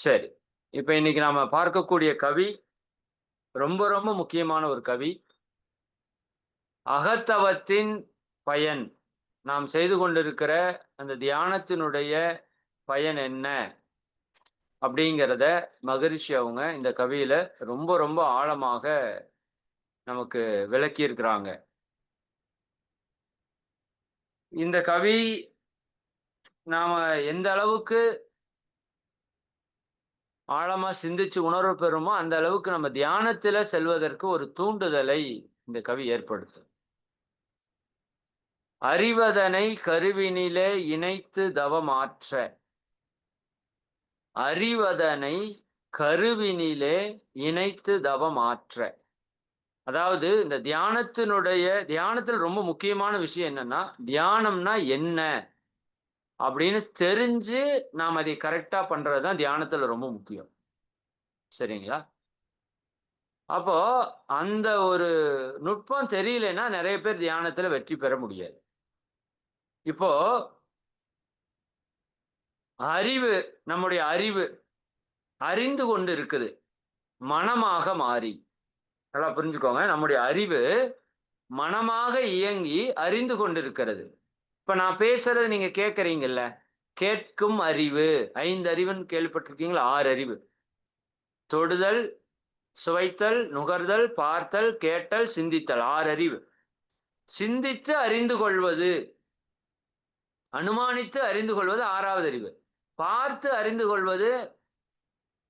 சரி. இப்போ இன்னைக்கு நாம பார்க்கக்கூடிய கவி ரொம்ப ரொம்ப முக்கியமான ஒரு கவி. அகத்தவத்தின் பயன். நாம் செய்து கொண்டிருக்கிற அந்த தியானத்தினுடைய பயன் என்ன? அப்படிங்கிறத மகரிஷி அவங்க இந்த கவியில ரொம்ப ரொம்ப ஆழமாக நமக்கு விளக்கியிருக்கிறாங்க. இந்த கவி நாம் எந்த அளவுக்கு ஆழமா சிந்திச்சு உணர்வு பெறுமோ அந்த அளவுக்கு நம்ம தியானத்துல செல்வதற்கு ஒரு தூண்டுதலை இந்த கவி ஏற்படுத்தும். அறிவதனை கருவினிலே இணைத்து தவமாற்ற. அறிவதனை கருவினிலே இணைத்து தவமாற்ற. அதாவது இந்த தியானத்தினுடைய தியானத்தில் ரொம்ப முக்கியமான விஷயம் என்னன்னா தியானம்னா என்ன? அப்படின்னு தெரிஞ்சு நாம் அதை கரெக்டாக பண்ணுறது தான் தியானத்தில் ரொம்ப முக்கியம். சரிங்களா? அப்போ அந்த ஒரு நுட்பம் தெரியலன்னா நிறைய பேர் தியானத்தில் வெற்றி பெற முடியாது. இப்போ அறிவு நம்முடைய அறிவு அறிந்து கொண்டு இருக்குது. மனமாக மாறி. நல்லா புரிஞ்சுக்கோங்க. நம்முடைய அறிவு மனமாக இயங்கி அறிந்து கொண்டிருக்கிறது இப்ப நான் பேசுறது நீங்க கேட்குறீங்கல்ல கேட்கும் அறிவு. ஐந்து அறிவுன்னு கேள்விப்பட்டிருக்கீங்களா? ஆறு அறிவு. தொடுதல் சுவைத்தல் நுகர்தல் பார்த்தல் கேட்டல் சிந்தித்தல். ஆறு அறிவு. சிந்தித்து அறிந்து கொள்வது. அனுமானித்து அறிந்து கொள்வது ஆறாவது அறிவு. பார்த்து அறிந்து கொள்வது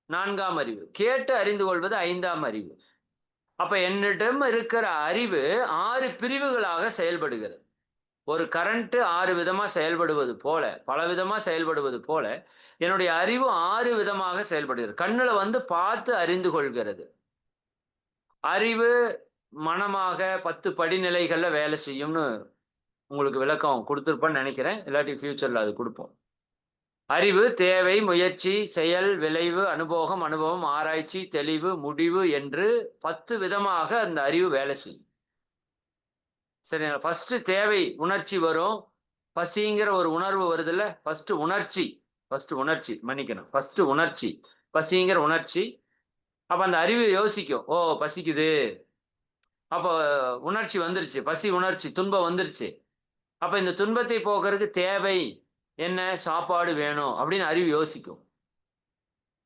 நான்காம் அறிவு. கேட்டு அறிந்து கொள்வது ஐந்தாம் அறிவு. அப்ப என்னிடம் இருக்கிற அறிவு ஆறு பிரிவுகளாக செயல்படுகிறது. ஒரு கரண்ட்டு ஆறு விதமாக செயல்படுவது போல பல விதமாக செயல்படுவது போல என்னுடைய அறிவு ஆறு விதமாக செயல்படுகிறது. கண்ணில் வந்து பார்த்து அறிந்து கொள்கிறது. அறிவு மனமாக பத்து படிநிலைகளில் வேலை செய்யும்னு உங்களுக்கு விளக்கம் கொடுத்துருப்பேன்னு நினைக்கிறேன். இல்லாட்டி ஃப்யூச்சரில் அது கொடுப்போம். அறிவு தேவை முயற்சி செயல் விளைவு அனுபவம் அனுபவம் ஆராய்ச்சி தெளிவு முடிவு என்று பத்து விதமாக அந்த அறிவு வேலை செய்யும். சரிங்களா ஃபஸ்ட்டு தேவை உணர்ச்சி வரும். பசிங்கிற ஒரு உணர்வு வருதுல்ல ஃபஸ்ட்டு உணர்ச்சி ஃபஸ்ட்டு உணர்ச்சி மன்னிக்கணும். ஃபஸ்ட்டு உணர்ச்சி பசிங்கிற உணர்ச்சி. அப்போ அந்த அறிவு யோசிக்கும். ஓ பசிக்குது. அப்போ உணர்ச்சி வந்துருச்சு பசி உணர்ச்சி துன்பம் வந்துருச்சு. அப்போ இந்த துன்பத்தை போக்குறதுக்கு தேவை என்ன? சாப்பாடு வேணும் அப்படின்னு அறிவு யோசிக்கும்.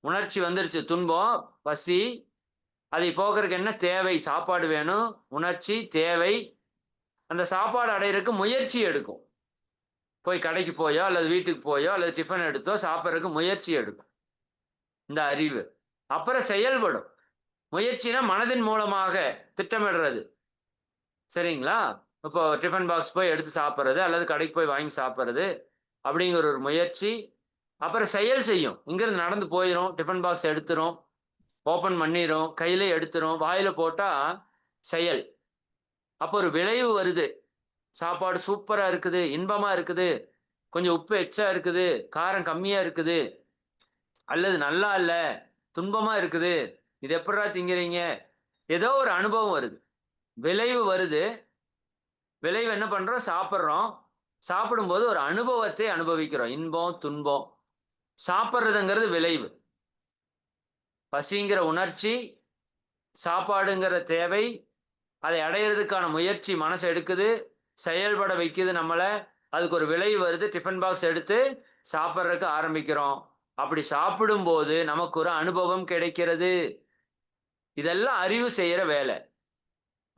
உணர்ச்சி வந்துருச்சு துன்பம் பசி. அதை போக்குறதுக்கு என்ன தேவை? சாப்பாடு வேணும். உணர்ச்சி தேவை. அந்த சாப்பாடு அடையிறதுக்கு முயற்சி எடுக்கும். போய் கடைக்கு போயோ அல்லது வீட்டுக்கு போயோ அல்லது டிஃபன் எடுத்தோ சாப்பிட்றதுக்கு முயற்சி எடுக்கும். இந்த அறிவு. அப்புறம் செயல்படும். முயற்சினா மனதின் மூலமாக திட்டமிடுறது. சரிங்களா? இப்போ டிஃபன் பாக்ஸ் போய் எடுத்து சாப்பிட்றது அல்லது கடைக்கு போய் வாங்கி சாப்பிட்றது அப்படிங்கிற ஒரு முயற்சி. அப்புறம் செயல் செய்யும். இங்கிருந்து நடந்து போயிடும் டிஃபன் பாக்ஸ் எடுத்துரும். ஓப்பன் பண்ணிடும் கையில எடுத்துரும். வாயில போட்டா செயல். அப்போ ஒரு விளைவு வருது. சாப்பாடு சூப்பராக இருக்குது இன்பமாக இருக்குது கொஞ்சம் உப்பு எச்சா இருக்குது காரம் கம்மியாக இருக்குது அல்லது நல்லா இல்லை துன்பமாக இருக்குது இது எப்படா திங்கிறீங்க? ஏதோ ஒரு அனுபவம் வருது. விளைவு வருது. விளைவு என்ன பண்ணுறோம் சாப்பிட்றோம். சாப்பிடும்போது ஒரு அனுபவத்தை அனுபவிக்கிறோம். இன்பம் துன்பம். சாப்பிட்றதுங்கிறது விளைவு. பசிங்கிற உணர்ச்சி சாப்பாடுங்கிற தேவை அதை அடையிறதுக்கான முயற்சி மனசு எடுக்குது. செயல்பட வைக்குது நம்மளை. அதுக்கு ஒரு விளைவு வருது. டிஃபன் பாக்ஸ் எடுத்து சாப்பிட்றதுக்கு ஆரம்பிக்கிறோம். அப்படி சாப்பிடும்போது நமக்கு ஒரு அனுபவம் கிடைக்கிறது. இதெல்லாம் அறிவு செய்கிற வேலை.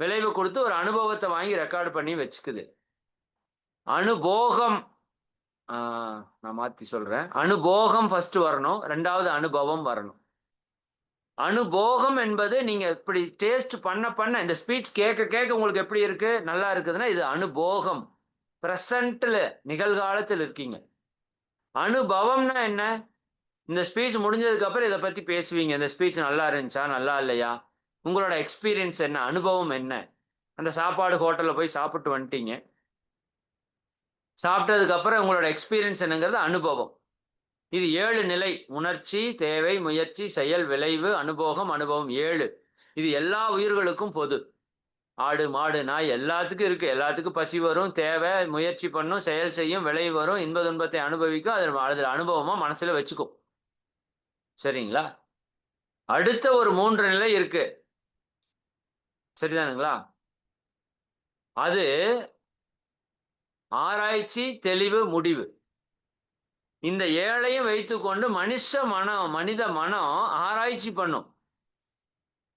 விளைவு கொடுத்து ஒரு அனுபவத்தை வாங்கி ரெக்கார்டு பண்ணி வச்சுக்குது. அனுபோகம். நான் மாற்றி சொல்கிறேன் அனுபோகம் ஃபஸ்ட்டு வரணும். ரெண்டாவது அனுபவம் வரணும். அனுபோகம் என்பது நீங்கள் இப்படி டேஸ்ட் பண்ண பண்ண இந்த ஸ்பீச் கேட்க கேட்க உங்களுக்கு எப்படி இருக்கு? நல்லா இருக்குதுன்னா இது அனுபோகம். ப்ரெசண்ட்டில் நிகழ்காலத்தில் இருக்கீங்க. அனுபவம்னா என்ன? இந்த ஸ்பீச் முடிஞ்சதுக்கு அப்புறம் இதை பற்றி பேசுவீங்க. இந்த ஸ்பீச் நல்லா இருந்துச்சா? நல்லா இல்லையா? உங்களோட எக்ஸ்பீரியன்ஸ் என்ன? அனுபவம் என்ன? அந்த சாப்பாடு ஹோட்டலில் போய் சாப்பிட்டு வந்துட்டீங்க. சாப்பிட்டதுக்கப்புறம் உங்களோட எக்ஸ்பீரியன்ஸ் என்னங்கிறது அனுபவம். இது ஏழு நிலை உணர்ச்சி தேவை முயற்சி செயல் விளைவு அனுபவம் அனுபவம் ஏழு. இது எல்லா உயிர்களுக்கும் பொது. ஆடு மாடு நாய் எல்லாத்துக்கும் இருக்கு. எல்லாத்துக்கும் பசி வரும் தேவை முயற்சி பண்ணும் செயல் செய்யும் விளைவு வரும் இன்ப துன்பத்தை அனுபவிக்கும் அதில் அதில் அனுபவமாக மனசில் வச்சுக்கும். சரிங்களா? அடுத்த ஒரு மூன்று நிலை இருக்கு. சரிதானுங்களா? அது ஆராய்ச்சி தெளிவு முடிவு. இந்த ஏழையும் வைத்துக்கொண்டு மனுஷ மனம் மனித மனம் ஆராய்ச்சி பண்ணும்.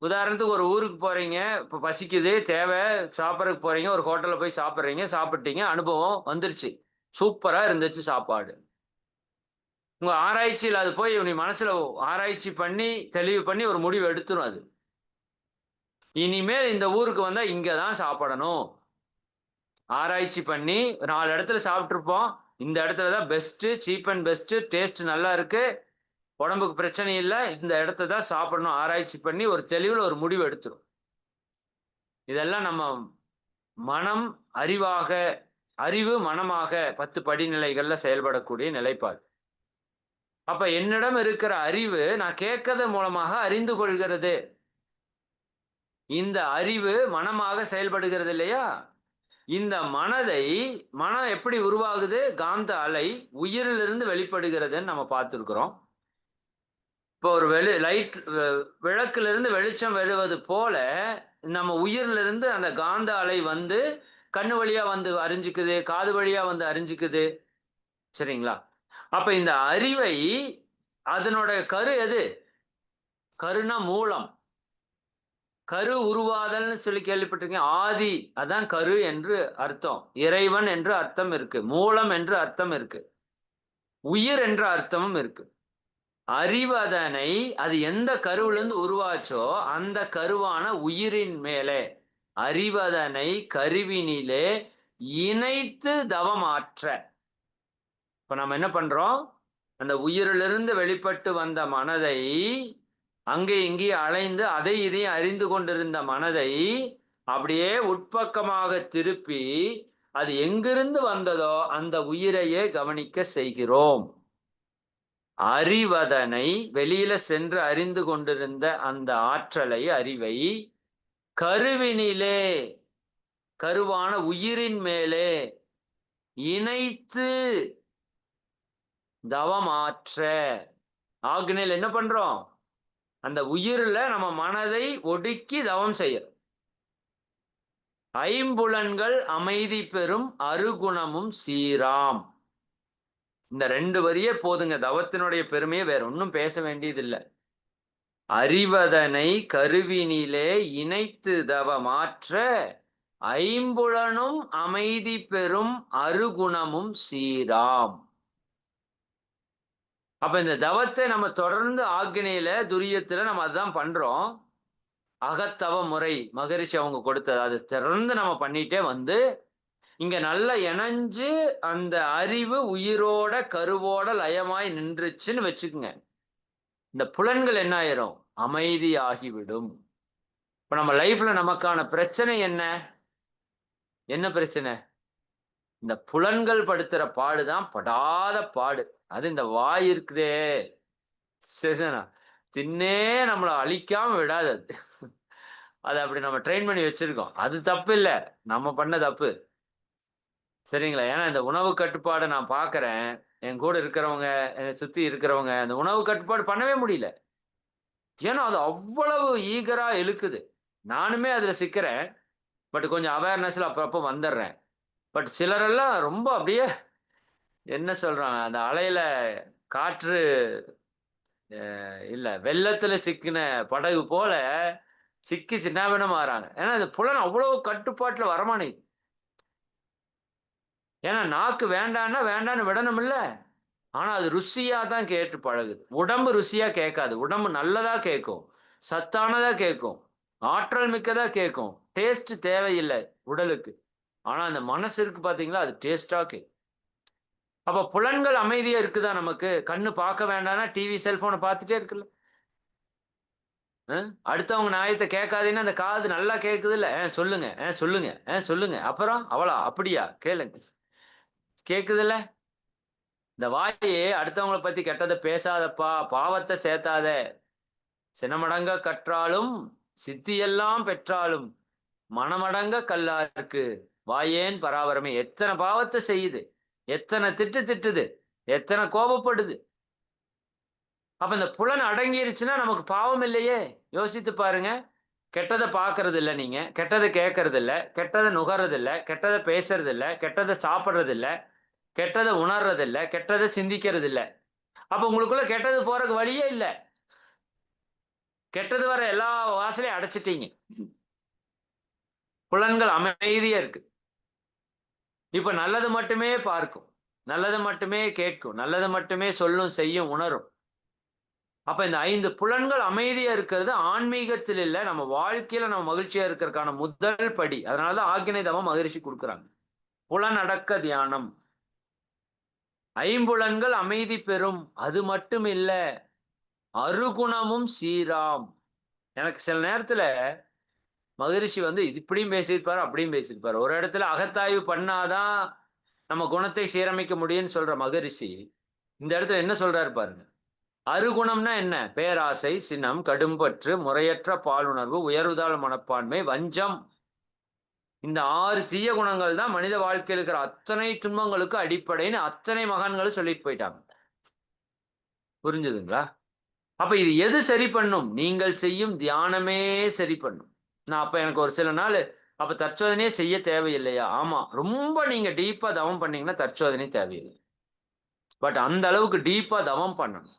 உதாரணத்துக்கு ஒரு ஊருக்கு போறீங்க இப்போ பசிக்குது தேவை சாப்பிட்றதுக்கு போறீங்க ஒரு ஹோட்டலில் போய் சாப்பிட்றீங்க சாப்பிட்டீங்க அனுபவம் வந்துருச்சு. சூப்பராக இருந்துச்சு சாப்பாடு. உங்க ஆராய்ச்சியில் அது போய் நீ மனசுல ஆராய்ச்சி பண்ணி தெளிவு பண்ணி ஒரு முடிவு எடுத்துரும் அது. இனிமேல் இந்த ஊருக்கு வந்தா இங்க தான் சாப்பிடணும். ஆராய்ச்சி பண்ணி நாலு இடத்துல சாப்பிட்ருப்போம் இந்த இடத்துல தான் best cheap and best taste நல்லா இருக்குது உடம்புக்கு பிரச்சனை இல்லை. இந்த இடத்த தான் சாப்பிடணும் ஆராய்ச்சி பண்ணி ஒரு தெளிவில் ஒரு முடிவு எடுத்துரும். இதெல்லாம் நம்ம மனம் அறிவாக அறிவு மனமாக பத்து படிநிலைகளில் செயல்படக்கூடிய நிலைப்பாடு. அப்ப என்னிடம் இருக்கிற அறிவு நான் கேட்கறது மூலமாக அறிந்து கொள்கிறது. இந்த அறிவு மனமாக செயல்படுகிறது இல்லையா? இந்த மனதை மனம் எப்படி உருவாகுது? காந்த அலை உயிரிலிருந்து வெளிப்படுகிறதுன்னு நம்ம பார்த்துருக்குறோம். இப்போ ஒரு வெளி லைட் விளக்கிலிருந்து வெளிச்சம் வெளிவது போல நம்ம உயிரிலிருந்து அந்த காந்த அலை வந்து கண்ணு வழியாக வந்து அறிஞ்சுக்குது காது வழியாக வந்து அறிஞ்சிக்குது. சரிங்களா? அப்போ இந்த அறிவை அதனோட கரு எது? கருனா மூலம். கரு உருவாதல்னு சொல்லி கேள்விப்பட்டிருக்கீங்க. ஆதி அதான் கரு என்று அர்த்தம். இறைவன் என்று அர்த்தம் இருக்கு. மூலம் என்று அர்த்தம் இருக்கு. உயிர் என்ற அர்த்தமும் இருக்கு. அறிவதனை அது எந்த கருவிலிருந்து உருவாச்சோ அந்த கருவான உயிரின் மேலே. அறிவதனை கருவினிலே இணைத்து தவமாற்ற. இப்ப நம்ம என்ன பண்றோம்? அந்த உயிரிலிருந்து வெளிப்பட்டு வந்த மனதை அங்கே இங்கே அலைந்து அதை இதையும் அறிந்து கொண்டிருந்த மனதை அப்படியே உட்பக்கமாக திருப்பி அது எங்கிருந்து வந்ததோ அந்த உயிரையே கவனிக்க செய்கிறோம். அறிவதனை வெளியில சென்று அறிந்து கொண்டிருந்த அந்த ஆற்றலை அறிவை கருவினிலே கருவான உயிரின் மேலே இணைத்து தவமாற்ற. ஆக்னில் என்ன பண்றோம்? அந்த உயிரில் நம்ம மனதை ஒடுக்கி தவம் செய்யறோம் ஐம்புலன்கள் அமைதி பெறும் அருகுணமும் சீராம். இந்த ரெண்டு வரியே போதுங்க. தவத்தினுடைய பெருமையை வேற ஒன்றும் பேச வேண்டியதில்லை. அறிவதனை கருவினிலே இணைத்து தவ மாற்ற ஐம்புலனும் அமைதி பெறும் அருகுணமும் சீராம். அப்ப இந்த தவத்தை நம்ம தொடர்ந்து ஆக்னியில துரியத்துல நம்ம அதுதான் பண்றோம். அகத்தவ முறை மகரிஷி அவங்க கொடுத்தது. அது தொடர்ந்து நம்ம பண்ணிட்டே வந்து இங்க நல்லா இணைஞ்சு அந்த அறிவு உயிரோட கருவோட லயமாய் நின்றுச்சுன்னு வச்சுக்கோங்க. இந்த புலன்கள் என்ன ஆயிரும்? அமைதி ஆகிவிடும் இப்ப நம்ம லைஃப்ல நமக்கான பிரச்சனை என்ன? என்ன பிரச்சனை? இந்த புலன்கள் படுத்துற பாடுதான் படாத பாடு. அது இந்த வாய் இருக்குதே. சரிதானா? தின்னே நம்மளை அழிக்காம விடாது அது. அதை அப்படி நம்ம ட்ரெயின் பண்ணி வச்சிருக்கோம். அது தப்பு இல்லை. நம்ம பண்ண தப்பு. சரிங்களா? ஏன்னா இந்த உணவு கட்டுப்பாடை நான் பார்க்குறேன். என் கூட இருக்கிறவங்க என்னை சுற்றி இருக்கிறவங்க அந்த உணவு கட்டுப்பாடு பண்ணவே முடியல. ஏன்னா அது அவ்வளவு ஈகராக இழுக்குது. நானுமே அதில் சிக்கிறேன். பட் கொஞ்சம் அவேர்னஸில் அப்பப்போ வந்துடுறேன். பட் சிலரெல்லாம் ரொம்ப அப்படியே என்ன சொல்கிறாங்க அந்த அலையில் காற்று இல்லை வெள்ளத்தில் சிக்கின படகு போல சிக்கி சின்னாபினம் ஆகிறாங்க ஏன்னா அந்த புலன் அவ்வளோ கட்டுப்பாட்டில் வரமானே ஏன்னா நாக்கு வேண்டான்னா வேண்டான்னு விடணும் இல்லை ஆனால் அது ருசியாக தான் கேட்டு பழகுது. உடம்பு ருசியாக கேட்காது. உடம்பு நல்லதாக கேட்கும். சத்தானதாக கேட்கும். ஆற்றல் மிக்கதாக கேட்கும். டேஸ்ட் தேவையில்லை உடலுக்கு. ஆனால் அந்த மனசு இருக்கு பார்த்தீங்களா அது டேஸ்டா கேட்கும் அப்போ புலன்கள் அமைதியாக இருக்குதா நமக்கு? கண்ணு பார்க்க வேண்டாம்னா டிவி செல்ஃபோனை பார்த்துட்டே இருக்குல்ல. அடுத்தவங்க நியாயத்தை கேட்காதீங்கன்னா அந்த காது நல்லா கேட்குது ஆ சொல்லுங்க. சொல்லுங்க. சொல்லுங்க. அப்புறம்? அவளா? அப்படியா? கேளுங்க. கேட்குதுல்ல இந்த வாயே அடுத்தவங்களை பற்றி கெட்டதை பேசாதப்பா. பாவத்தை சேர்த்தாத. சினமடங்க கற்றாலும் சித்தியெல்லாம் பெற்றாலும் மனமடங்க கல்லா இருக்கு. வாயேன் பராபரமே. எத்தனை பாவத்தை செய்யுது? எத்தனை திட்டு திட்டுது? எத்தனை கோபப்படுது? அப்ப இந்த புலன் அடங்கிருச்சுன்னா நமக்கு பாவம் இல்லையே? யோசித்து பாருங்க. கெட்டதை பார்க்கறது இல்லை நீங்க. கெட்டதை கேட்கறது இல்லை கெட்டதை நுகர்றது இல்லை கெட்டதை பேசுறது இல்லை கெட்டதை சாப்பிட்றது இல்லை கெட்டதை உணர்றது இல்லை கெட்டதை சிந்திக்கிறது இல்லை அப்ப உங்களுக்குள்ள கெட்டது போறதுக்கு வழியே இல்லை. கெட்டது வர எல்லா வாசலையும் அடைச்சிட்டீங்க. புலன்கள் அமைதியா இருக்கு. இப்போ நல்லது மட்டுமே பார்க்கும். நல்லது மட்டுமே கேட்கும். நல்லது மட்டுமே சொல்லும் செய்யும் உணரும். அப்போ இந்த ஐந்து புலன்கள் அமைதியாக இருக்கிறது ஆன்மீகத்தில் இல்லை. நம்ம வாழ்க்கையில் நம்ம மகிழ்ச்சியாக இருக்கிறதுக்கான முதல் படி. அதனாலதான் ஆக்கினை தவம் மகிழ்ச்சி கொடுக்குறாங்க. புலனடக்க தியானம். ஐம்புலன்கள் அமைதி பெறும். அது மட்டும் இல்லை அருகுணமும் சீராம். எனக்கு சில நேரத்தில் மகரிஷி வந்து இப்படியும் பேசியிருப்பார் அப்படியும் பேசியிருப்பாரு. ஒரு இடத்துல அகத்தாய்வு பண்ணாதான் நம்ம குணத்தை சீரமைக்க முடியும்னு சொல்ற மகரிஷி இந்த இடத்துல என்ன சொல்றாரு பாருங்க. அருகுணம்னா என்ன? பேராசை சினம் கடும்பற்று முறையற்ற பாலுணர்வு உயர்வுதாள் மனப்பான்மை வஞ்சம். இந்த ஆறு தீய குணங்கள் தான் மனித வாழ்க்கையில் இருக்கிற அத்தனை துன்பங்களுக்கு அடிப்படைன்னு அத்தனை மகான்களும் சொல்லிட்டு போயிட்டாங்க. புரிஞ்சுதுங்களா? அப்ப இது எது சரி பண்ணும்? நீங்கள் செய்யும் தியானமே சரி பண்ணும். நான் அப்போ எனக்கு ஒரு சில நாள் அப்போ தற்சோதனையே செய்ய தேவையில்லையா? ஆமாம் ரொம்ப நீங்கள் டீப்பாக தவம் பண்ணீங்கன்னா தற்சோதனை தேவையில்லை. பட் அந்த அளவுக்கு டீப்பாக தவம் பண்ணணும்.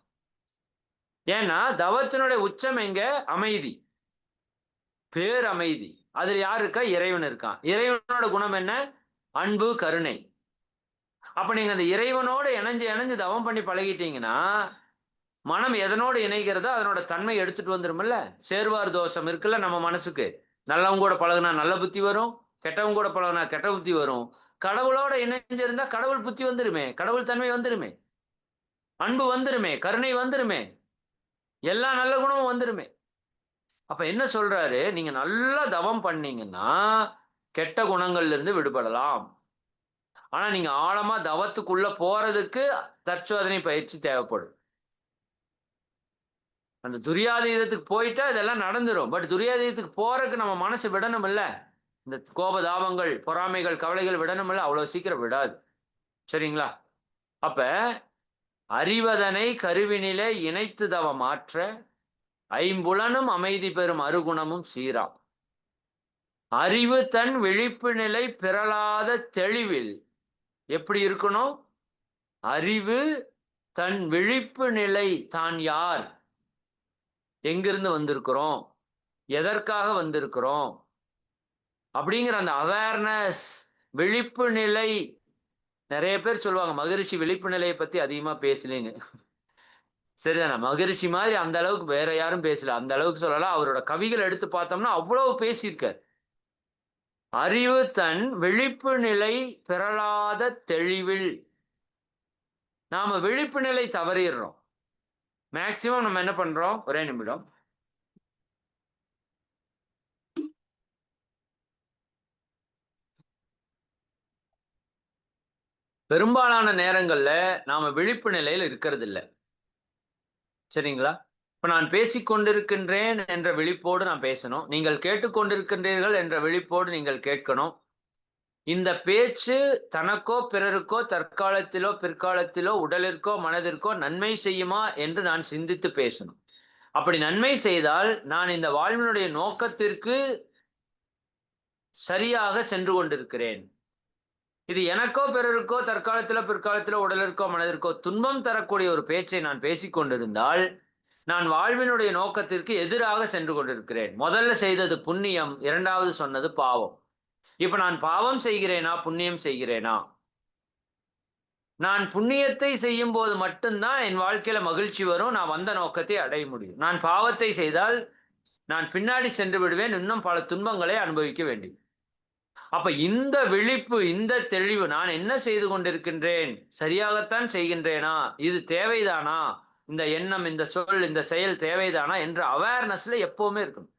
ஏன்னா தவத்தினுடைய உச்சம் எங்க? அமைதி. பேர் அமைதி அதில் யார் இருக்கா? இறைவன் இருக்கான். இறைவனோட குணம் என்ன? அன்பு கருணை. அப்போ நீங்கள் அந்த இறைவனோட இணைஞ்சு இணைஞ்சு தவம் பண்ணி பழகிட்டீங்கன்னா மனம் எதனோடு இணைகிறதோ அதனோட தன்மை எடுத்துட்டு வந்துருமில்ல சேர்வார் தோஷம் இருக்குல்ல நம்ம மனசுக்கு. நல்லவங்க கூட பழகுனா நல்ல புத்தி வரும் கெட்டவங்க கூட பழகுனா கெட்ட புத்தி வரும். கடவுளோட இணைஞ்சிருந்தா கடவுள் புத்தி வந்துருமே கடவுள் தன்மை வந்துருமே. அன்பு வந்துருமே கருணை வந்துருமே. எல்லா நல்ல குணமும் வந்துருமே. அப்ப என்ன சொல்றாரு? நீங்க நல்லா தவம் பண்ணீங்கன்னா கெட்ட குணங்கள்ல இருந்து விடுபடலாம். ஆனா நீங்க ஆழமா தவத்துக்குள்ள போறதுக்கு தற்சோதனை பயிற்சி தேவைப்படும். அந்த துரியாதீதத்துக்கு போயிட்டா இதெல்லாம் நடந்துடும் பட் துரியாதீதத்துக்கு போறதுக்கு நம்ம மனசு விடணும் இல்லை இந்த கோபதாபங்கள் பொறாமைகள் கவலைகள் விடணும் இல்லை அவ்வளோ சீக்கிரம் விடாது. சரிங்களா? அப்ப அறிவதனை கருவினிலே இணைத்து தவ மாற்ற ஐம்புலனும் அமைதி பெறும் அருகுணமும் சீராம். அறிவு தன் விழிப்பு நிலை பிறலாத தெளிவில் எப்படி இருக்கணும்? அறிவு தன் விழிப்பு நிலை தான் யார்? எங்கிருந்து வந்திருக்கிறோம்? எதற்காக வந்திருக்கிறோம்? அப்படிங்கிற அந்த அவேர்னஸ் விழிப்பு நிலை நிறைய பேர் சொல்லுவாங்க மகிழ்ச்சி விழிப்பு நிலையை பற்றி அதிகமாக பேசலைன்னு. சரிதானே? மகிழ்ச்சி மாதிரி அந்த அளவுக்கு வேற யாரும் பேசல. அந்த அளவுக்கு சொல்லலாம் அவரோட கவிகள் எடுத்து பார்த்தோம்னா அவ்வளவு பேசியிருக்கார். அறிவு தன் விழிப்பு நிலை பிறளாத தெளிவில் நாம விழிப்பு நிலை தவறிடுறோம். மேக்சிமம் நம்ம என்ன பண்றோம்? ஒரே நிமிடம். பெரும்பாலான நேரங்கள்ல நாம விழிப்பு நிலையில் இருக்கிறது இல்லை சரிங்களா? இப்ப நான் பேசிக்கொண்டிருக்கின்றேன் என்ற விழிப்போடு நான் பேசணும். நீங்கள் கேட்டுக்கொண்டிருக்கின்றீர்கள் என்ற விழிப்போடு நீங்கள் கேட்கணும். இந்த பேச்சு தனக்கோ பிறருக்கோ தற்காலத்திலோ பிற்காலத்திலோ உடலிற்கோ மனதிற்கோ நன்மை செய்யுமா என்று நான் சிந்தித்து பேசணும். அப்படி நன்மை செய்தால் நான் இந்த வாழ்வினுடைய நோக்கத்திற்கு சரியாக சென்று கொண்டிருக்கிறேன். இது எனக்கோ பிறருக்கோ தற்காலத்திலோ பிற்காலத்திலோ உடலிற்கோ மனதிற்கோ துன்பம் தரக்கூடிய ஒரு பேச்சை நான் பேசிக்கொண்டிருந்தால் நான் வாழ்வினுடைய நோக்கத்திற்கு எதிராக சென்று கொண்டிருக்கிறேன். முதல்ல செய்தது புண்ணியம் இரண்டாவது சொன்னது பாவம். இப்ப நான் பாவம் செய்கிறேனா புண்ணியம் செய்கிறேனா? நான் புண்ணியத்தை செய்யும் போது மட்டும்தான் என் வாழ்க்கையில மகிழ்ச்சி வரும் நான் வந்த நோக்கத்தை அடைய முடியும். நான் பாவத்தை செய்தால் நான் பின்னாடி சென்று விடுவேன் இன்னும் பல துன்பங்களை அனுபவிக்க வேண்டும். அப்ப இந்த விழிப்பு இந்த தெளிவு நான் என்ன செய்து கொண்டிருக்கின்றேன்? சரியாகத்தான் செய்கின்றேனா? இது தேவைதானா? இந்த எண்ணம் இந்த சொல் இந்த செயல் தேவைதானா? என்ற அவேர்னஸ்ல எப்பவுமே இருக்கணும்.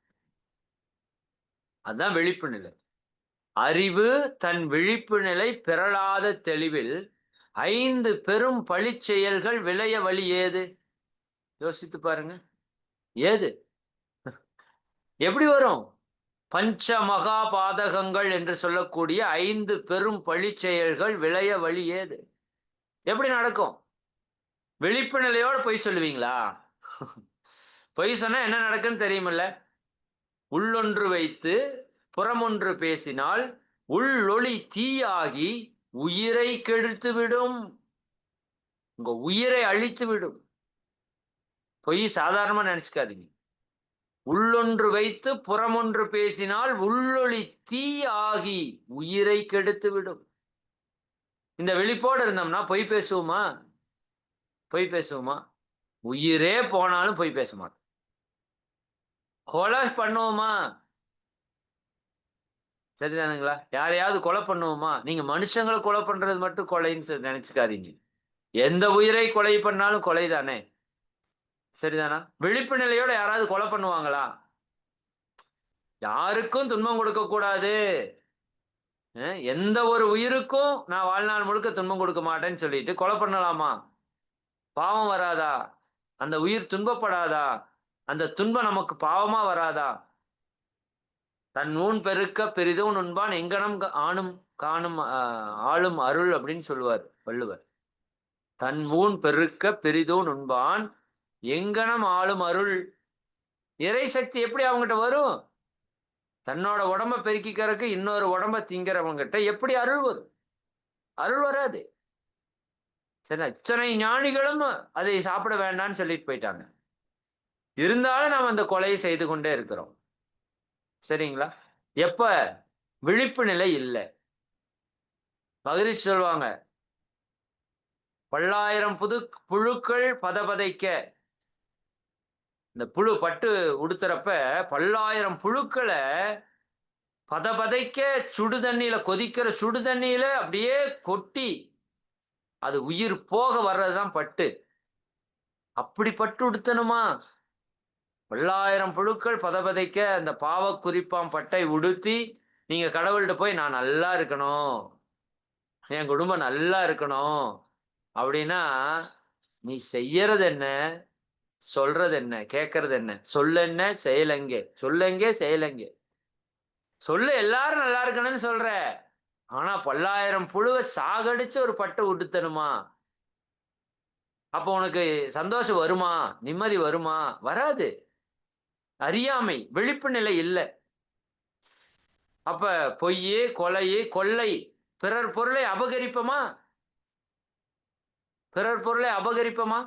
அதுதான் விழிப்பு நிலை. அறிவு தன் விழிப்பு நிலை பிறளாத தெளிவில் ஐந்து பெரும் பழி செயல்கள் விளைய வழி ஏது? யோசித்து பாருங்க. ஏது? எப்படி வரும்? பஞ்ச மகா பாதகங்கள் என்று சொல்லக்கூடிய ஐந்து பெரும் பழி செயல்கள் விளைய வழி ஏது? எப்படி நடக்கும்? விழிப்பு நிலையோட பொய் சொல்லுவீங்களா? பொய் சொன்னா என்ன நடக்குன்னு தெரியுமில்ல. உள்ளொன்று வைத்து புறமொன்று பேசினால் உள்ளொளி தீயாகி உயிரை கெடுத்து விடும் உங்க உயிரை அழித்து விடும் பொய் சாதாரணமா நினைச்சுக்காதீங்க. உள்ளொன்று வைத்து புறமொன்று பேசினால் உள்ளொளி தீயாகி உயிரை கெடுத்து விடும் இந்த வெளிப்போடு இருந்தோம்னா பொய் பேசுவோமா? பொய் பேசுவோமா? உயிரே போனாலும் பொய் பேச மாட்டோம். கொலை பண்ணுவோமா? சரிதானுங்களா? யாரையாவது கொலை பண்ணுவோமா? நீங்க மனுஷங்களை கொலை பண்றது மட்டும் கொலைன்னு சொல்லி நினைச்சுக்காதீங்க. எந்த உயிரை கொலை பண்ணாலும் கொலை தானே சரிதானா? விழிப்பு நிலையோட யாராவது கொலை பண்ணுவாங்களா? யாருக்கும் துன்பம் கொடுக்க கூடாது. எந்த ஒரு உயிருக்கும் நான் வாழ்நாள் முழுக்க துன்பம் கொடுக்க மாட்டேன்னு சொல்லிட்டு கொலை பண்ணலாமா? பாவம் வராதா? அந்த உயிர் துன்பப்படாதா? அந்த துன்பம் நமக்கு பாவமா வராதா? தன் ஊன் பெருக்க பெரிதும் நுண்பான் எங்கனம் ஆணும் காணும் ஆளும் அருள் அப்படின்னு சொல்லுவார் வள்ளுவர். தன் ஊன் பெருக்க பெரிதும் நுண்பான் எங்கனம் ஆளும் அருள். இறை சக்தி எப்படி அவங்ககிட்ட வரும்? தன்னோட உடம்ப பெருக்கிக்கிறதுக்கு இன்னொரு உடம்ப திங்கிறவங்கிட்ட எப்படி அருள் வரும்? அருள் வராது. சரி இத்தனை ஞானிகளும் அதை சாப்பிட வேண்டாம்னு சொல்லிட்டு போயிட்டாங்க. இருந்தாலும் நாம் அந்த கொலையை செய்து கொண்டே இருக்கிறோம். சரிங்களா? எப்ப? விழிப்பு நிலை இல்லை. மகிழ்ச்சி சொல்லுவாங்க பல்லாயிரம் புது புழுக்கள் பதபதைக்க. இந்த புழு பட்டு உடுத்துறப்ப பல்லாயிரம் புழுக்களை பதபதைக்க சுடு தண்ணியில கொதிக்கிற சுடு தண்ணியில அப்படியே கொட்டி அது உயிர் போக வர்றதுதான் பட்டு. அப்படி பட்டு உடுத்தணுமா? பல்லாயிரம் புழுக்கள் பதபதைக்க அந்த பாவ குறிப்பாம் பட்டை உடுத்தி நீங்க கடவுள்கிட்ட போய் நான் நல்லா இருக்கணும். என் குடும்பம் நல்லா இருக்கணும். அப்படின்னா நீ செய்யறது என்ன? சொல்றது என்ன? கேட்கறது என்ன? சொல்லென்ன செய்யலைங்க சொல்லுங்க செய்யலைங்க சொல்ல எல்லாரும் நல்லா இருக்கணும்னு சொல்ற. ஆனா பல்லாயிரம் புழுவை சாகடிச்சு ஒரு பட்டை உடுத்தணுமா? அப்போ உனக்கு சந்தோஷம் வருமா? நிம்மதி வருமா? வராது. அறியாமை விழிப்பு நிலை இல்லை. அப்ப பொய் கொலை கொள்ளை பிறர் பொருளை அபகரிப்போமா? பிறர் பொருளை அபகரிப்போமா?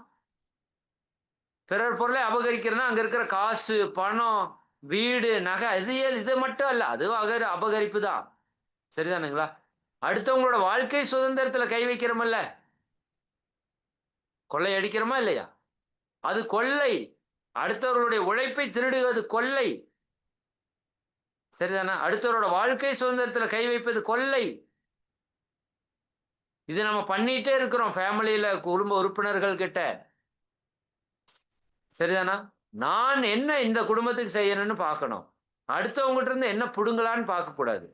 பிறர் பொருளை அபகரிக்கிறதுனா அங்க இருக்கிற காசு பணம் வீடு நகை இது இது மட்டும் அல்ல அதுவும் அகர் அபகரிப்பு தான். சரிதானுங்களா? அடுத்தவங்களோட வாழ்க்கை சுதந்திரத்துல கை வைக்கிறோமல்ல? கொள்ளை அடிக்கிறோமா இல்லையா? அது கொள்ளை. அடுத்தவர்களுடைய உழைப்பை திருடுவது கொள்ளை. சரிதானா? அடுத்தவரோட வாழ்க்கை சுதந்திரத்துல கை வைப்பது கொள்ளை. இது நம்ம பண்ணிட்டே இருக்கிறோம் ஃபேமிலியில குடும்ப உறுப்பினர்கள் கிட்ட. சரிதானா? நான் என்ன இந்த குடும்பத்துக்கு செய்யணும்னு பார்க்கணும். அடுத்தவங்ககிட்ட இருந்து என்ன புடுங்கலான்னு பார்க்கக்கூடாது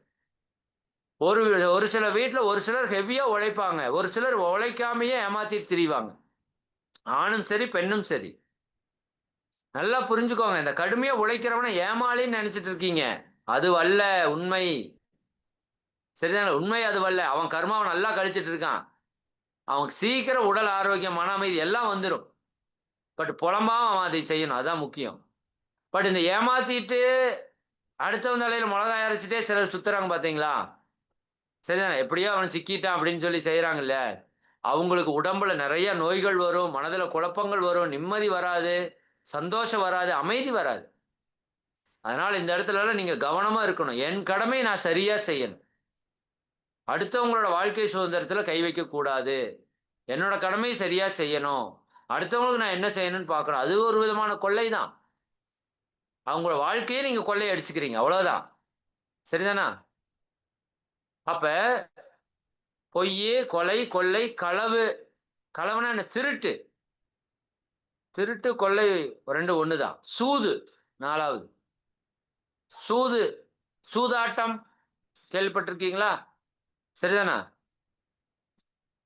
ஒரு ஒரு சில வீட்டில் ஒரு சிலர் ஹெவியா உழைப்பாங்க. ஒரு சிலர் உழைக்காமையே ஏமாத்தி திரிவாங்க. ஆணும் சரி பெண்ணும் சரி. நல்லா புரிஞ்சுக்கோங்க. இந்த கடுமையா உழைக்கிறவனை ஏமாளின்னு நினைச்சிட்டு இருக்கீங்க அது வல்ல உண்மை. சரிதானே? உண்மை அது வல்ல. அவன் கர்மாவை நல்லா கழிச்சிட்டு இருக்கான் அவனுக்கு சீக்கிரம் உடல் ஆரோக்கியம் மன அமைதி எல்லாம் வந்துடும் பட் புலம்பாம அவன் அதை செய்யணும். அதான் முக்கியம். பட் இந்த ஏமாத்திட்டு அடுத்தவன் தலையில மிளகாய் அரைச்சிட்டே சிலர் சுத்துறாங்க பாத்தீங்களா? சரிதானே? எப்படியோ அவன் சிக்கிட்டான் அப்படின்னு சொல்லி செய்யறாங்கல்ல அவங்களுக்கு உடம்புல நிறைய நோய்கள் வரும். மனதில் குழப்பங்கள் வரும். நிம்மதி வராது. சந்தோஷம் வராது அமைதி வராது. அதனால் இந்த இடத்துலலாம் நீங்கள் கவனமாக இருக்கணும். என் கடமை நான் சரியாக செய்யணும். அடுத்தவங்களோட வாழ்க்கை சுதந்திரத்தில் கை வைக்கக்கூடாது என்னோட கடமை சரியாக செய்யணும். அடுத்தவங்களுக்கு நான் என்ன செய்யணும்னு பார்க்கணும். அது ஒரு விதமான கொள்ளை தான். அவங்களோட வாழ்க்கையை நீங்கள் கொள்ளை அடிச்சுக்கிறீங்க. அவ்வளோதான் சரிதானா? அப்போ பொய் கொலை கொள்ளை களவு. களவுனா என்ன? திருட்டு. திருட்டு கொள்ளை ரெண்டு ஒன்று தான் சூது நாலாவது. சூது சூதாட்டம் கேள்விப்பட்டிருக்கீங்களா? சரிதானா?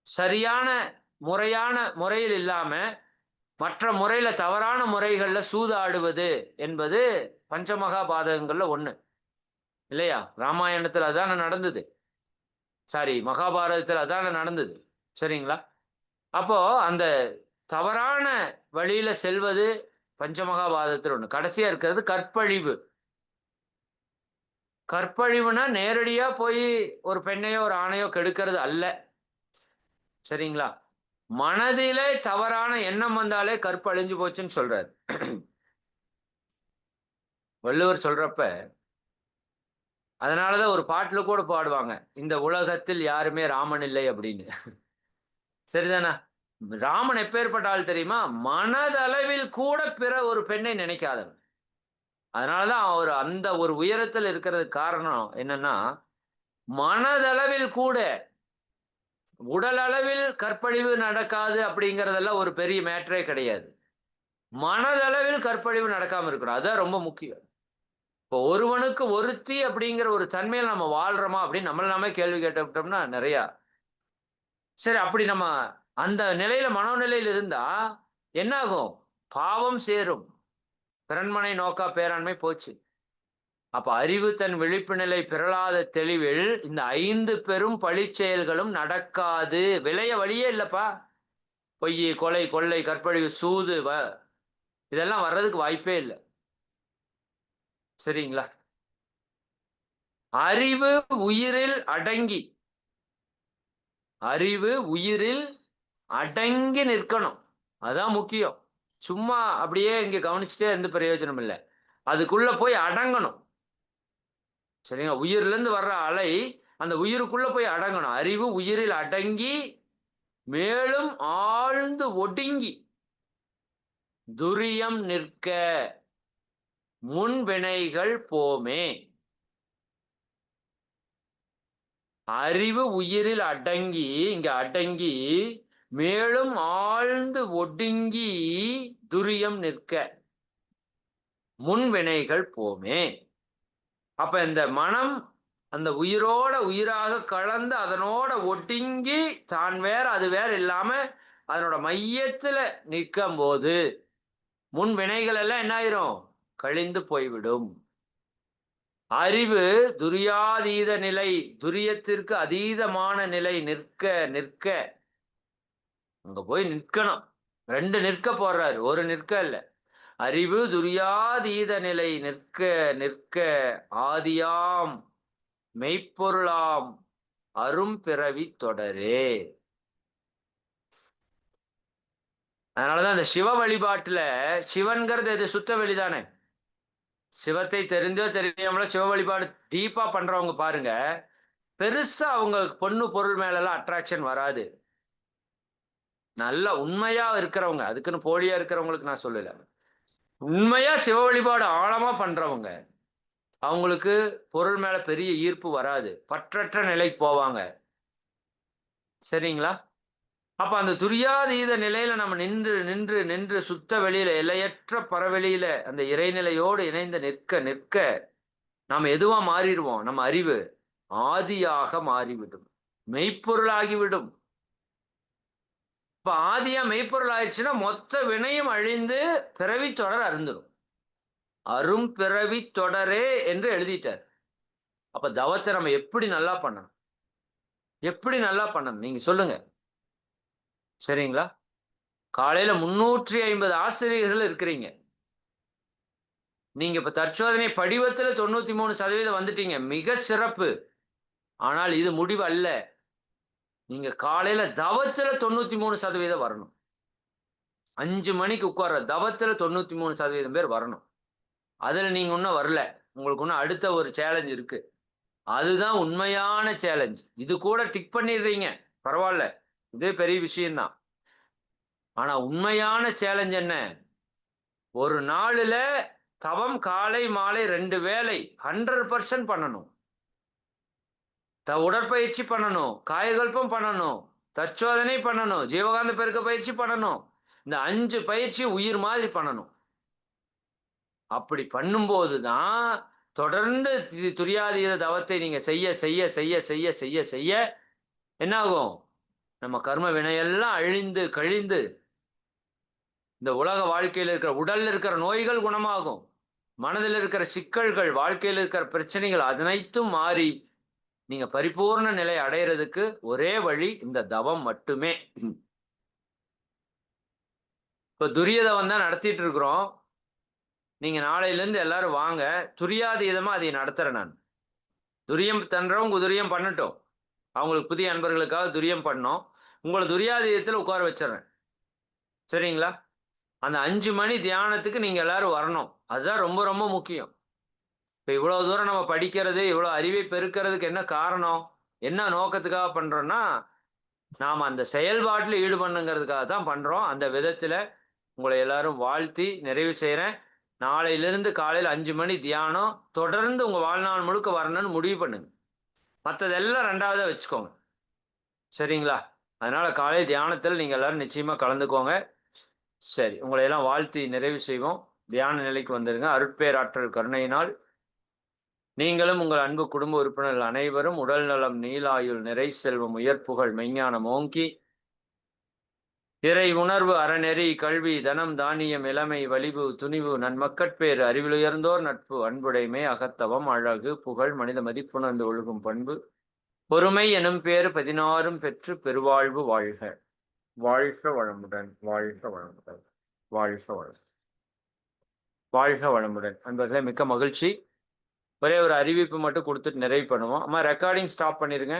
சரியான முறையான முறையில் இல்லாம மற்ற முறையில தவறான முறைகள்ல சூதாடுவது என்பது பஞ்சமகா பாதகங்கள்ல ஒண்ணு. இல்லையா? ராமாயணத்துல அதான நடந்தது. சாரி மகாபாரதத்துல அதான நடந்தது. சரிங்களா? அப்போ அந்த தவறான வழியில செல்வது பஞ்சமகாபாதத்தில் ஒன்று கடைசியா இருக்கிறது கற்பழிவு. கற்பழிவுனா நேரடியா போய் ஒரு பெண்ணையோ ஒரு ஆணையோ கெடுக்கிறது அல்ல. சரிங்களா? மனதிலே தவறான எண்ணம் வந்தாலே கற்பழிஞ்சு போச்சுன்னு சொல்றாரு. வள்ளுவர் சொல்றப்ப அதனாலதான் ஒரு பாட்டுல கூட பாடுவாங்க. இந்த உலகத்தில் யாருமே ராமன் இல்லை அப்படின்னு. சரிதானா? ராமன் எப்பேற்பட்ட ஆள் தெரியுமா? மனதளவில் கூட பிற ஒரு பெண்ணை நினைக்காதவன். அதனாலதான் அவர் அந்த ஒரு உயரத்தில் இருக்கிறதுக்கு காரணம் என்னன்னா மனதளவில் கூட உடல் அளவில் கற்பழிவு நடக்காது அப்படிங்கிறதெல்லாம் ஒரு பெரிய மேட்டரே கிடையாது. மனதளவில் கற்பழிவு நடக்காம இருக்கணும். அதுதான் ரொம்ப முக்கியம். இப்போ ஒருவனுக்கு ஒருத்தி அப்படிங்கிற ஒரு தன்மையில் நம்ம வாழ்றோமா அப்படின்னு நம்மள நாமே கேள்வி கேட்டுக்கிட்டோம்னா நிறையா. சரி அப்படி நம்ம அந்த நிலையில மனோநிலையில் இருந்தா என்னாகும்? பாவம் சேரும். பிறன்மனை நோக்கா பேராண்மை போச்சு. அப்ப அறிவு தன் விழிப்பு நிலை பிறளாத தெளிவில் இந்த ஐந்து பெரும் பழிச்செயல்களும் நடக்காது. விளைய வழியே இல்லப்பா. பொய் கொலை கொள்ளை கற்பழிவு சூது வ இதெல்லாம் வர்றதுக்கு வாய்ப்பே இல்லை. சரிங்களா? அறிவு உயிரில் அடங்கி அறிவு உயிரில் அடங்கி நிற்கணும். அதுதான் முக்கியம். சும்மா அப்படியே இங்கே கவனிச்சுட்டே எந்த பிரயோஜனம் இல்லை. அதுக்குள்ளே போய் அடங்கணும். சரிங்களா உயிர்லேருந்து வர்ற அலை அந்த உயிருக்குள்ளே போய் அடங்கணும். அறிவு உயிரில் அடங்கி மேலும் ஆழ்ந்து ஒடுங்கி துரியம் நிற்க முன்வினைகள் போமே. அறிவு உயிரில் அடங்கி இங்க அடங்கி மேலும் ஆழ்ந்து ஒடுங்கி துரியம் நிற்க முன்வினைகள் போமே. அப்ப இந்த மனம் அந்த உயிரோட உயிராக கலந்து அதனோட ஒடுங்கி தான் வேற அது வேற இல்லாம அதனோட மையத்துல நிற்கும் போது முன் வினைகள் எல்லாம் என்ன ஆயிரும்? கழிந்து போய்விடும். அறிவு துரியாதீத நிலை துரியத்திற்கு அதீதமான நிலை நிற்க நிற்க அங்க போய் நிற்கணும். ரெண்டு நிற்க போடுறாரு ஒரு நிற்க இல்லை. அறிவு துரியாதீத நிலை நிற்க நிற்க ஆதியாம். மெய்ப்பொருளாம். அரும் பிறவி தொடரே. அதனாலதான் இந்த சிவ வழிபாட்டுல சிவன்கிறது எது? சுத்த வெளிதானே சிவத்தை தெரிஞ்சோ தெரியாமலோ சிவ வழிபாடு டீப்பா பண்றவங்க பாருங்க. பெருசா அவங்களுக்கு பொண்ணு பொருள் மேலெல்லாம் அட்ராக்ஷன் வராது. நல்ல உண்மையா இருக்கிறவங்க அதுக்குன்னு போலியா இருக்கிறவங்களுக்கு நான் சொல்லல. உண்மையா சிவ வழிபாடு ஆழமா பண்றவங்க அவங்களுக்கு பொருள் மேல பெரிய ஈர்ப்பு வராது. பற்றற்ற நிலைக்கு போவாங்க. சரிங்களா? அப்ப அந்த துரியாதீத நிலையில நம்ம நின்று நின்று நின்று சுத்த வெளியில எல்லையற்ற பரவெளியில அந்த இறைநிலையோடு இணைந்து நிற்க நிற்க நாம் எதுவா மாறிடுவோம்? நம்ம அறிவு ஆதியாக மாறிவிடும். மெய்ப்பொருளாகிவிடும். இப்போ ஆதியா மெய்ப்பொருள் ஆயிடுச்சுன்னா மொத்த வினையும் அழிந்து பிறவி தொடர் அருந்துடும் அரும் பிறவி தொடரே என்று எழுதிட்டார். அப்ப தவத்தை நம்ம எப்படி நல்லா பண்ணணும்? எப்படி நல்லா பண்ணணும்? நீங்க சொல்லுங்க. சரிங்களா? காலையில முன்னூற்றி ஐம்பது ஆசிரியர்கள் இருக்கிறீங்க. நீங்க இப்ப தற்சோதனை படிவத்துல தொண்ணூத்தி மூணு சதவீதம் வந்துட்டீங்க. மிக சிறப்பு. ஆனால் இது முடிவு அல்ல. நீங்க காலையில தவத்துல தொண்ணூத்தி மூணு சதவீதம் வரணும். அஞ்சு மணிக்கு உட்கார்ற தவத்துல தொண்ணூத்தி மூணு சதவீதம் பேர் வரணும். அதுல நீங்க இன்னும் வரல. உங்களுக்கு இன்னும் அடுத்த ஒரு சேலஞ்ச் இருக்கு. அதுதான் உண்மையான சேலஞ்ச் இது கூட டிக் பண்ணிடுறீங்க. பரவாயில்ல. இதே பெரிய விஷயம்தான். ஆனா உண்மையான சேலஞ்ச் என்ன? ஒரு நாளில் தவம் காலை மாலை ரெண்டு வேலை ஹண்ட்ரட் பர்சன்ட் பண்ணணும். த உடற்பயிற்சி பண்ணணும் காயகல்பம் பண்ணணும் தற்சோதனை பண்ணணும் ஜீவகாந்த பெருக்க பயிற்சி பண்ணணும். இந்த அஞ்சு பயிற்சி உயிர் மாதிரி பண்ணணும். அப்படி பண்ணும்போது தான் தொடர்ந்து துரியாதீத தவத்தை நீங்க செய்ய செய்ய செய்ய செய்ய செய்ய செய்ய என்னாகும்? நம்ம கர்ம வினையெல்லாம் அழிந்து கழிந்து இந்த உலக வாழ்க்கையில் இருக்கிற உடல்ல இருக்கிற நோய்கள் குணமாகும். மனதில் இருக்கிற சிக்கல்கள் வாழ்க்கையில் இருக்கிற பிரச்சனைகள் அனைத்தும் மாறி நீங்க பரிபூர்ண நிலை அடையிறதுக்கு ஒரே வழி இந்த தவம் மட்டுமே. இப்ப துரியதவம் தான் நடத்திட்டு இருக்கிறோம். நீங்க நாளையிலேருந்து எல்லாரும் வாங்க. துரியாதீதமா அதை நடத்துறேன் நான். துரியம் தன்றவங்க துரியம் பண்ணட்டும். அவங்களுக்கு புதிய அன்பர்களுக்காக துரியம் பண்ணோம். உங்களை துரியாதீதத்தில் உட்கார வச்சிடறேன். சரிங்களா? அந்த அஞ்சு மணி தியானத்துக்கு நீங்க எல்லாரும் வரணும். அதுதான் ரொம்ப ரொம்ப முக்கியம். இப்போ இவ்வளோ தூரம் நம்ம படிக்கிறது இவ்வளோ அறிவை பெருக்கிறதுக்கு என்ன காரணம்? என்ன நோக்கத்துக்காக பண்ணுறோன்னா நாம் அந்த செயல்பாட்டில் ஈடுபண்ணுங்கிறதுக்காக தான் பண்ணுறோம் அந்த விதத்தில் உங்களை எல்லாரும் வாழ்த்தி நிறைவு செய்கிறேன் நாளையிலிருந்து காலையில் அஞ்சு மணி தியானம் தொடர்ந்து உங்கள் வாழ்நாள் முழுக்க வரணும்னு முடிவு பண்ணுங்க. மற்றதெல்லாம் ரெண்டாவதாக வச்சுக்கோங்க. சரிங்களா? அதனால் காலை தியானத்தில் நீங்கள் எல்லோரும் நிச்சயமாக கலந்துக்கோங்க. சரி உங்களையெல்லாம் வாழ்த்தி நிறைவு செய்வோம். தியான நிலைக்கு வந்துடுங்க அருட்பேராற்றல் கருணையினால். நீங்களும் உங்கள் அன்பு குடும்ப உறுப்பினர்கள் அனைவரும் உடல் நலம் நீலாயுள் நிறை செல்வம் உயர்ப்புகள் மெய்ஞானம் ஓங்கி இறை உணர்வு அறநெறி கல்வி தனம் தானியம் இளமை வலிவு துணிவு நன்மக்கட்பேறு அறிவிலுயர்ந்தோர் நட்பு அன்புடைமை அகத்தவம் அழகு புகழ் மனித மதிப்புணர்ந்து ஒழுகும் பண்பு பொறுமை எனும் பேர் பதினாறும் பெற்று பெருவாழ்வு வாழ்க. வாழ்க வளமுடன் வாழ்க வளமுடன் வாழ்க வளம் வாழ்க வளமுடன். அன்பர்களே மிக்க மகிழ்ச்சி. ஒரே ஒரு அறிவிப்பு மட்டும் கொடுத்துட்டு நிறைவு பண்ணுவோம். அம்மா ரெக்கார்டிங் ஸ்டாப் பண்ணிடுங்க